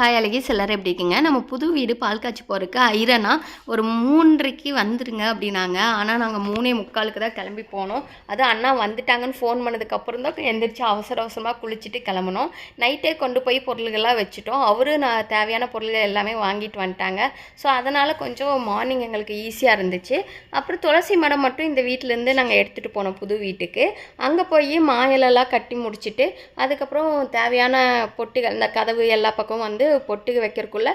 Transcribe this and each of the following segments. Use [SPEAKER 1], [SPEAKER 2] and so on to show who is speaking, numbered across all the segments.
[SPEAKER 1] Hi அழகி சிலர் எப்படி இருக்கீங்க? நம்ம புது வீடு பால் காய்ச்சி போகிறதுக்கு ஐரனா ஒரு மூன்றைக்கு வந்துருங்க அப்படின்னாங்க. ஆனால் நாங்கள் மூணே முக்காலுக்கு தான் கிளம்பி போனோம். அது அண்ணா வந்துட்டாங்கன்னு ஃபோன் பண்ணதுக்கப்புறம் தான் எந்திரிச்சு அவசர அவசரமாக குளிச்சுட்டு கிளம்புனோம். நைட்டே கொண்டு போய் பொருள்கள்லாம் வச்சுட்டோம். அவரு நான் தேவையான பொருள்கள் எல்லாமே வாங்கிட்டு வந்துட்டாங்க. ஸோ அதனால் கொஞ்சம் மார்னிங் எங்களுக்கு ஈஸியாக இருந்துச்சு. அப்புறம் துளசி மடம் மட்டும் இந்த வீட்டிலேருந்து நாங்கள் எடுத்துகிட்டு போனோம் புது வீட்டுக்கு. அங்கே போய் மாயிலெல்லாம் கட்டி முடிச்சுட்டு அதுக்கப்புறம் தேவையான பொட்டுகள் இந்த கதவு எல்லா பக்கமும் வந்து பொட்டுக்கு வைக்கிறதுக்குள்ளே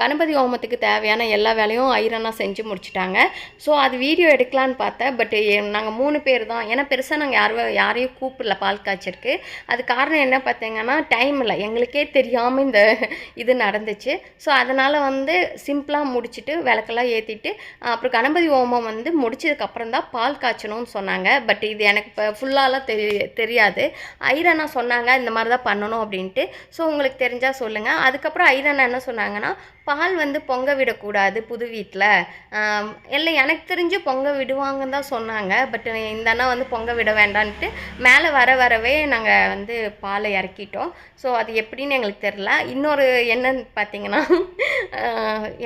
[SPEAKER 1] கணபதி ஹோமத்துக்கு தேவையான எல்லா வேலையும் ஐரனாக செஞ்சு முடிச்சிட்டாங்க. ஸோ அது வீடியோ எடுக்கலான்னு பார்த்தேன். பட் நாங்கள் மூணு பேர் தான். ஏன்னா பெருசாக நாங்கள் யாரும் யாரையும் கூப்பிடல பால் காய்ச்சிருக்கு அது காரணம் என்ன பார்த்தீங்கன்னா டைம் இல்லை. எங்களுக்கே தெரியாமல் இந்த இது நடந்துச்சு. ஸோ அதனால் வந்து சிம்பிளாக முடிச்சுட்டு விளக்கெல்லாம் ஏற்றிட்டு அப்புறம் கணபதி ஹோமம் வந்து முடிச்சதுக்கப்புறம் தான் பால் காய்ச்சணும்னு சொன்னாங்க. பட் இது எனக்கு இப்போ ஃபுல்லாலாம் தெரிய தெரியாது. ஐரனா சொன்னாங்க இந்த மாதிரி தான் பண்ணணும் அப்படின்ட்டு. ஸோ உங்களுக்கு தெரிஞ்சால் சொல்லுங்கள் அதுக்கு அதுக்கப்புறம் ஐரனா என்ன சொன்னாங்கன்னா பால் வந்து பொங்க விடக்கூடாது புது வீட்டில் இல்லை எனக்கு தெரிஞ்சு பொங்க விடுவாங்கன்னு தான் சொன்னாங்க. பட் இந்த அண்ணா வந்து பொங்க விட வேண்டான்ட்டு மேலே வர வரவே நாங்கள் வந்து பாலை இறக்கிட்டோம். ஸோ அது எப்படின்னு எங்களுக்கு தெரில. இன்னொரு என்னன்னு பார்த்தீங்கன்னா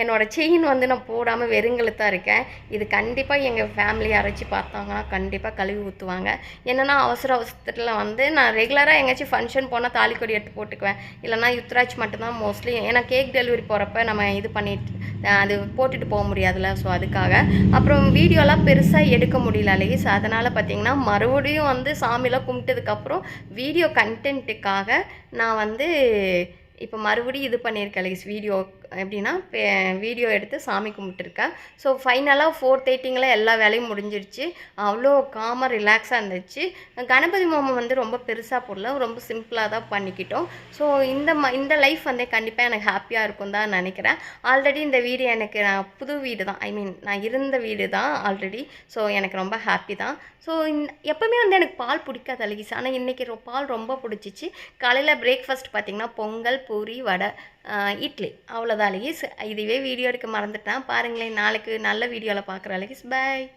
[SPEAKER 1] என்னோடய செயின் வந்து நான் போடாமல் வெறுங்கழுத்தாக இருக்கேன். இது கண்டிப்பாக எங்கள் ஃபேமிலி அரைச்சி பார்த்தாங்கன்னா கண்டிப்பாக கழுவி ஊற்றுவாங்க என்னென்னா அவசர அவசரத்தில் வந்து நான் ரெகுலராக எங்கேயாச்சும் ஃபங்க்ஷன் போனால் தாலிக்கொடி எடுத்து போட்டுக்குவேன். இல்லைனா யுத்ராஜ் மட்டும்தான் மோஸ்ட்லி ஏன்னா கேக் டெலிவரி போகிறப்ப நம்ம இது பண்ணிட்டு அது போட்டுட்டு போக முடியாதுல்ல ஸோ அதுக்காக. அப்புறம் வீடியோலாம் பெருசாக எடுக்க முடியல அழகி ஸோ அதனால் பார்த்தீங்கன்னா மறுபடியும் வந்து சாமிலாம் கும்பிட்டதுக்கப்புறம் வீடியோ கண்டென்ட்டுக்காக நான் வந்து இப்போ மறுபடியும் இது பண்ணியிருக்கேன் லைஸ் வீடியோ எப்படின்னா வீடியோ எடுத்து சாமி கும்பிட்டுருக்கேன் ஸோ ஃபைனலாக ஃபோர் தேர்ட்டிங்கில் எல்லா வேலையும் முடிஞ்சிருச்சு. அவ்வளோ காமாக ரிலாக்ஸாக இருந்துச்சு. கணபதி மோமம் வந்து ரொம்ப பெருசாக போடல ரொம்ப சிம்பிளாக தான் பண்ணிக்கிட்டோம். ஸோ இந்த ம இந்த லைஃப் வந்து கண்டிப்பாக எனக்கு ஹாப்பியாக இருக்கும் தான் நினைக்கிறேன். ஆல்ரெடி இந்த வீடு எனக்கு நான் புது வீடு தான். ஐ மீன் நான் இருந்த வீடு தான் ஆல்ரெடி ஸோ எனக்கு ரொம்ப ஹாப்பி தான். ஸோ எப்போவுமே வந்து எனக்கு பால் பிடிக்காது அழகிஸ் ஆனால் இன்றைக்கி பால் ரொம்ப பிடிச்சிச்சு. காலையில் பிரேக்ஃபாஸ்ட் பார்த்திங்கன்னா பொங்கல் பூரி வடை. இட்லி. அவ்வளோதான் அழகிஸ் இதுவே வீடியோ எடுக்க மறந்துட்டேன். பாருங்களேன் நாளைக்கு நல்ல வீடியோவில் பார்க்குற அழகிஸ் பாய்